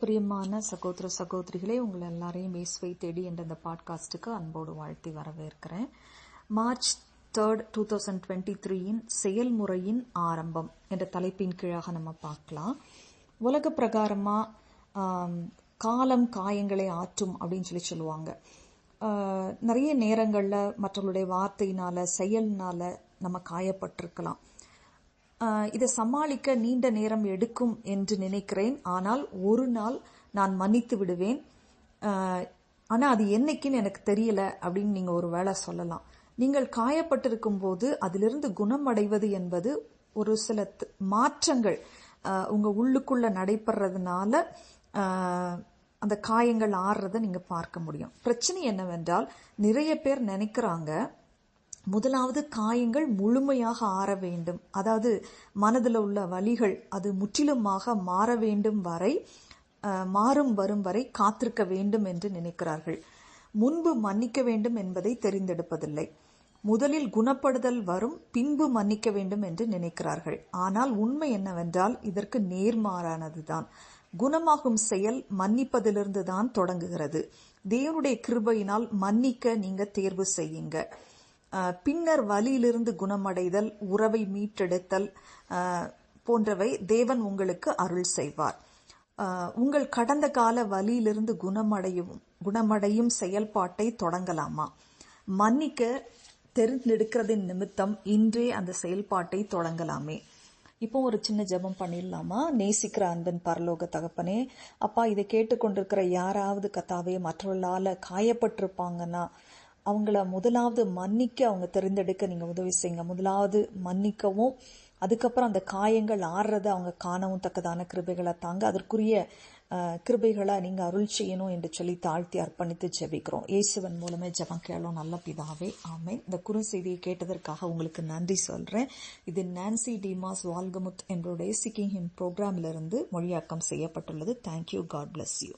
பிரியமான சகோதர சகோதரிகளே உங்களை எல்லாரையும் இயேசுவை தேடி என்ற இந்த பாட்காஸ்டுக்கு அன்போடு வாழ்த்தி வரவேற்கிறேன். March third two thousand twenty த்ரீயின் செயல்முறையின் ஆரம்பம் என்ற தலைப்பின் கீழாக நம்ம பார்க்கலாம். உலக பிரகாரமாக காலம் காயங்களை ஆற்றும் அப்படின்னு சொல்லி சொல்லுவாங்க. நிறைய நேரங்களில் மற்றவங்களுடைய வார்த்தையினால செயல்னால நம்ம காயப்பட்டிருக்கலாம். இதை சமாளிக்க நீண்ட நேரம் எடுக்கும் என்று நினைக்கிறேன். ஆனால் ஒரு நாள் நான் மன்னித்து விடுவேன். ஆனால் அது என்னைக்குன்னு எனக்கு தெரியல அப்படின்னு நீங்கள் ஒரு வேளை சொல்லலாம். நீங்கள் காயப்பட்டிருக்கும் போது அதிலிருந்து குணமடைவது என்பது ஒரு சில மாற்றங்கள் உங்கள் உள்ளுக்குள்ளே நடைபெறதுனால அந்த காயங்கள் ஆறுறதை நீங்கள் பார்க்க முடியும். பிரச்சனை என்னவென்றால் நிறைய பேர் நினைக்கிறாங்க முதலாவது காயங்கள் முழுமையாக ஆற வேண்டும். அதாவது மனதில் உள்ள வலிகள் அது முற்றிலுமாக மாற வேண்டும் வரை மாறும் வரும் வரை காத்திருக்க வேண்டும் என்று நினைக்கிறார்கள். முன்பு மன்னிக்க வேண்டும் என்பதை தெரிந்தெடுப்பதில்லை. முதலில் குணப்படுதல் வரும் பின்பு மன்னிக்க வேண்டும் என்று நினைக்கிறார்கள். ஆனால் உண்மை என்னவென்றால் இதற்கு நேர்மாறானதுதான் குணமாகும் செயல் மன்னிப்பதிலிருந்து தான் தொடங்குகிறது. தேவனுடைய கிருபையினால் மன்னிக்க நீங்க தேர்வு செய்யுங்க. பின்னர் வலியிலிருந்து குணமடைதல் உறவை மீட்டெடுத்தல் போன்றவை தேவன் உங்களுக்கு அருள் செய்வார். உங்கள் கடந்த கால வலியிலிருந்து குணமடையும் குணமடையும் செயல்பாட்டை தொடங்கலாமா? மன்னிக்க தெரிந்தெடுக்கிறதின் நிமித்தம் இன்றே அந்த செயல்பாட்டை தொடங்கலாமே. இப்போ ஒரு சின்ன ஜெபம் பண்ணிடலாமா? நேசிக்கிற அன்பன் பரலோக தகப்பனே அப்பா இதை கேட்டுக்கொண்டிருக்கிற யாராவது கத்தாவே மற்றவர்களால் காயப்பட்டிருப்பாங்கன்னா அவங்கள முதலாவது மன்னிக்க அவங்க தெரிந்தெடுக்க நீங்க உதவி செய்யுங்க. முதலாவது மன்னிக்கவும். அதுக்கப்புறம் அந்த காயங்கள் ஆறுறத அவங்க காணவும் தக்கதான கிருபைகளை தாங்க. அதற்குரிய கிருபைகளை நீங்க அருள் செய்யணும் என்று சொல்லி தாழ்த்தி அர்ப்பணித்து ஜெபிக்கிறோம். இயேசுவன் மூலமே ஜபம் கேளும் நல்ல பிதாவே. ஆமை இந்த குறுஞ்செய்தியை கேட்டதற்காக உங்களுக்கு நன்றி சொல்றேன். இது நான்சி டிமாஸ் வால்கமுத் என்பவருடைய சிக்கிங் ஹிம் ப்ரோக்ராமிலிருந்து மொழியாக்கம் செய்யப்பட்டுள்ளது. Thank you God bless you